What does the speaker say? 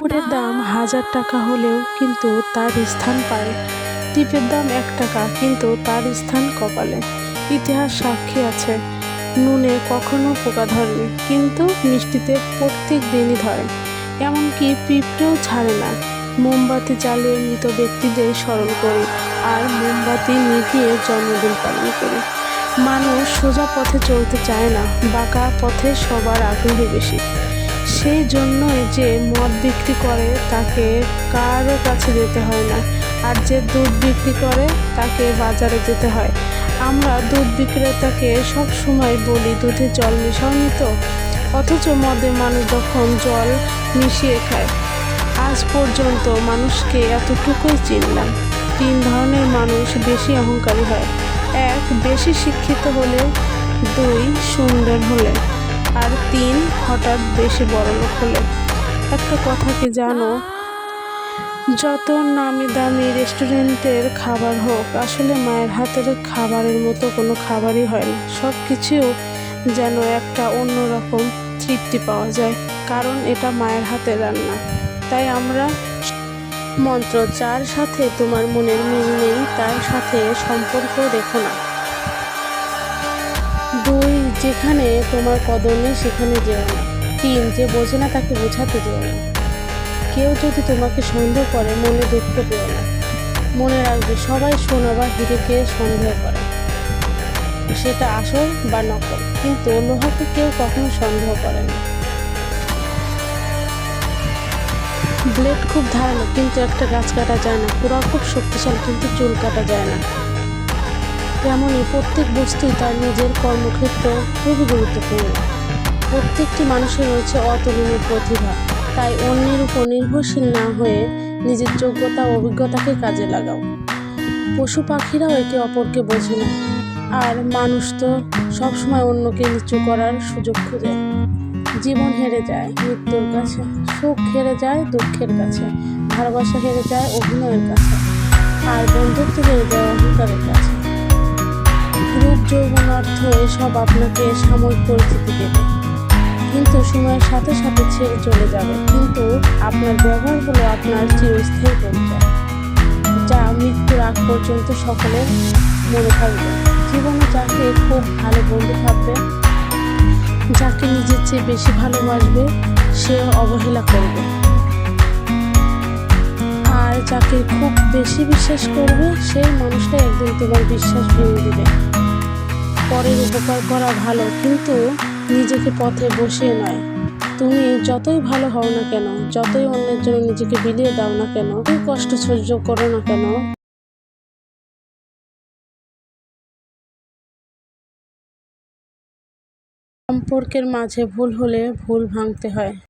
কাপড়ের দাম হাজার টাকা হলেও কিন্তু তার স্থান পায়। টিপের দাম এক টাকা, কিন্তু তার স্থান কপালে। ইতিহাস সাক্ষী আছে। নুনে কখনো পোকা ধরেনি কিন্তু মিষ্টিতে প্রত্যেক দিনই ধরে। এমনকি পিঁপড়েও ছাড়ে না। মোমবাতি জ্বালিয়ে মৃত ব্যক্তিদের স্মরণ করি আর মোমবাতি নিভিয়ে জন্মদিন পালন করি। মানুষ সোজা পথে চলতে চায় না, বাঁকা পথে সবার আগ্রহ বেশি। সেই জন্যই যে মদ বিক্রি করে, তাকে কারও কাছে যেতে হয় না। আর যে দুধ বিক্রি করে, তাকে বাজারে যেতে হয়। আমরা দুধ বিক্রেতাকে সব সময় বলি, দুধে জল মেশাওনি তো? অথচ মদে মানুষ যখন জল মিশিয়ে খায়, আজ পর্যন্ত মানুষকে এতটুকুই চিনলাম। তিন ধরনের মানুষ বেশি অহংকারী হয়। এক, বেশি শিক্ষিত হলে। দুই, সুন্দর হলে। আর তিন হঠাৎ বেশি বড়লোক হলো। একটা কথা কি জানো? যত নামি দামি রেস্টুরেন্টের খাবার হোক, আসলে মায়ের হাতের খাবারের মতো কোনো খাবারই হয় না। সব কিছু যেন একটা অন্যরকম তৃপ্তি পাওয়া যায়, কারণ এটা মায়ের হাতের রান্না। তাই আমরা মন্ত্র, যার সাথে তোমার মনের মিল নেই, তার সাথে সম্পর্ক রেখো না। যেখানে তোমার কদর নেই, সেখানে যেও না। তিন, যে বোঝে না, তাকে বোঝাতে যেও না। কেউ যদি তোমাকে সন্দেহ করে, মনে দুঃখ পেও না। মনে রাখবে, সবাই সোনা বা হিরেকে সন্দেহ করে। সেটা আসল বা নকল, কিন্তু লোহাকে কেউ কখনো সন্দেহ করে না। ব্লেড খুব ধারালো, কিন্তু একটা গাছ কাটা যায় না। পুরা খুব শক্তিশালী, কিন্তু চুল কাটা যায় না। তেমনই প্রত্যেক বস্তুই তার নিজের কর্মক্ষেত্র খুবই গুরুত্বপূর্ণ। প্রত্যেকটি মানুষের রয়েছে অতুলনীয় প্রতিভা। তাই অন্যের উপর নির্ভরশীল না হয়ে নিজের যোগ্যতা অভিজ্ঞতাকে কাজে লাগাও। পশু পাখিরাও একে অপরকে বোঝে না। আর মানুষ তো সবসময় অন্যকে নিচু করার সুযোগ খুঁজে। জীবন হেরে যায় মৃত্যুর কাছে, সুখ হেরে যায় দুঃখের কাছে, ভালোবাসা হেরে যায় অভিনয়ের কাছে, আর বন্ধুত্ব হেরে যায় অহংকারের কাছে। যৌবন অর্থ এসব আপনাকে সাময়িক পরিচিতি দেবে। কিন্তু সময়ের সাথে সাথে ছেড়ে চলে যাবে। কিন্তু আপনার ব্যবহারগুলো আপনার চিরস্থায়ী পরিচয়, যা মৃত্যুর আগ পর্যন্ত সকলের মনে থাকবে। জীবনে যাকে খুব ভালো বন্ধু থাকবে, যাকে নিজের চেয়ে বেশি ভালোবাসবে সে অবহেলা করবে। আর যাকে খুব বেশি বিশ্বাস করবে, সেই মানুষটা একদিন তোমার বিশ্বাস ভেঙে দিবে। পরের উপকার করা ভালো, কিন্তু নিজেকে পথে বসিয়ে নয়। তুমি যতই ভালো হও না কেন, যতই অন্যের জন্য নিজেকে বিলিয়ে দাও না কেন কষ্ট সহ্য করো না কেন, সম্পর্কের মাঝে ভুল হলে ভুল ভাঙতে হয়।